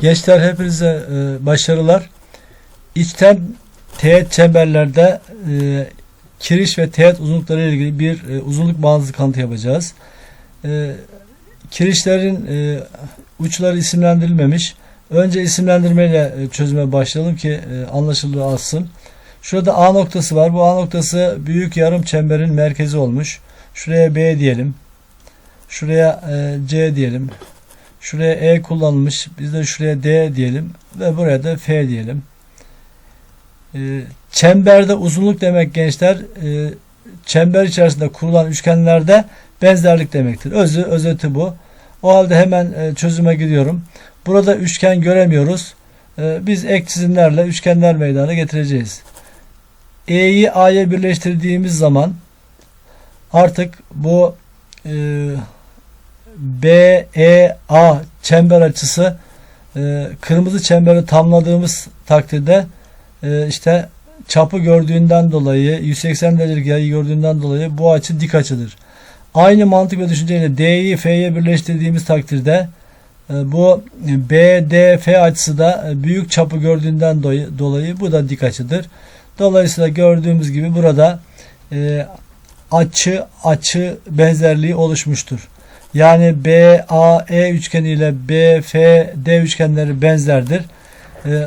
Gençler hepinize e, başarılar. İçten teğet çemberlerde e, kiriş ve teğet uzunlukları ile ilgili bir e, uzunluk bağıntısı kanıtı yapacağız. E, kirişlerin e, uçları isimlendirilmemiş. Önce isimlendirmeyle e, çözüme başlayalım ki e, anlaşılır alsın. Şurada A noktası var. Bu A noktası büyük yarım çemberin merkezi olmuş. Şuraya B diyelim. Şuraya e, C diyelim. Şuraya E kullanılmış. Biz de şuraya D diyelim. Ve buraya da F diyelim. E, çemberde uzunluk demek gençler e, çember içerisinde kurulan üçgenlerde benzerlik demektir. Özü, özeti bu. O halde hemen e, çözüme gidiyorum. Burada üçgen göremiyoruz. E, biz ek çizimlerle üçgenler meydana getireceğiz. E'yi A'ya birleştirdiğimiz zaman artık bu e, BEA çember açısı e, kırmızı çemberi tamladığımız takdirde e, işte çapı gördüğünden dolayı 180 derecelik yayı gördüğünden dolayı bu açı dik açıdır. Aynı mantık ve düşünceyle D'yi F'ye birleştirdiğimiz takdirde e, bu BDF açısı da büyük çapı gördüğünden dolayı bu da dik açıdır. Dolayısıyla gördüğümüz gibi burada e, açı açı benzerliği oluşmuştur. Yani BAE üçgeni ile BFD üçgenleri benzerdir. Ee,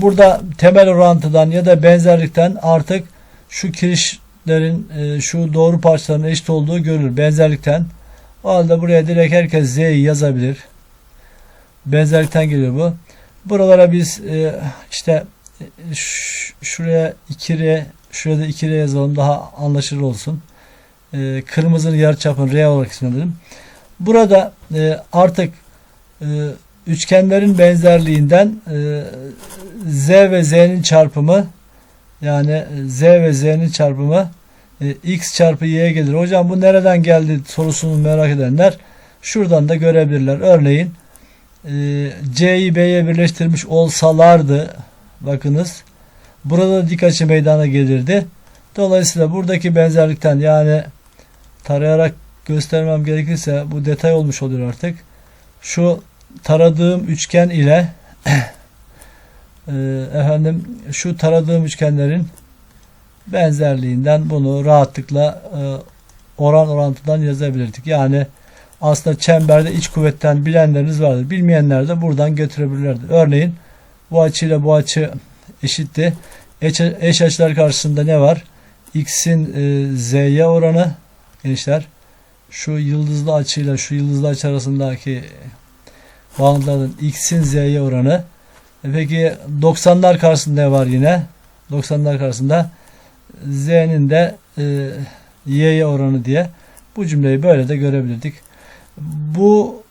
burada temel orantıdan ya da benzerlikten artık şu kirişlerin e, şu doğru parçaların eşit olduğu görülür. Benzerlikten. O halde buraya direkt herkes Z'yi yazabilir. Benzerlikten geliyor bu. Buralara biz e, işte e, şuraya 2R şuraya da 2R yazalım daha anlaşılır olsun. E, kırmızının yarıçapını R olarak isimlendirelim. Burada e, artık e, üçgenlerin benzerliğinden e, Z ve Z'nin çarpımı yani Z ve Z'nin çarpımı e, X çarpı Y'ye gelir. Hocam bu nereden geldi sorusunu merak edenler şuradan da görebilirler. Örneğin e, C'yi B'ye birleştirmiş olsalardı bakınız burada dik açı meydana gelirdi. Dolayısıyla buradaki benzerlikten yani tarayarak göstermem gerekirse bu detay olmuş oluyor artık. Şu taradığım üçgen ile e, efendim şu taradığım üçgenlerin benzerliğinden bunu rahatlıkla e, oran orantıdan yazabilirdik. Yani aslında çemberde iç kuvvetten bilenleriniz vardır. Bilmeyenler de buradan götürebilirlerdi. Örneğin bu açıyla bu açı eşitti. Eş, eş açılar karşısında ne var? X'in e, Z'ye oranı gençler şu yıldızlı açıyla şu yıldızlı açı arasındaki bağıntıların x'in z'ye oranı. E Peki 90'lar karşısında var yine? 90'lar karşısında z'nin de e, y'ye oranı diye bu cümleyi böyle de görebilirdik. Bu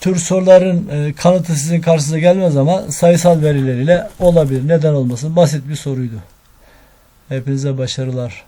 tür soruların e, kanıtı sizin karşınıza gelmez ama sayısal verileriyle olabilir. Neden olmasın? Basit bir soruydu. Hepinize başarılar.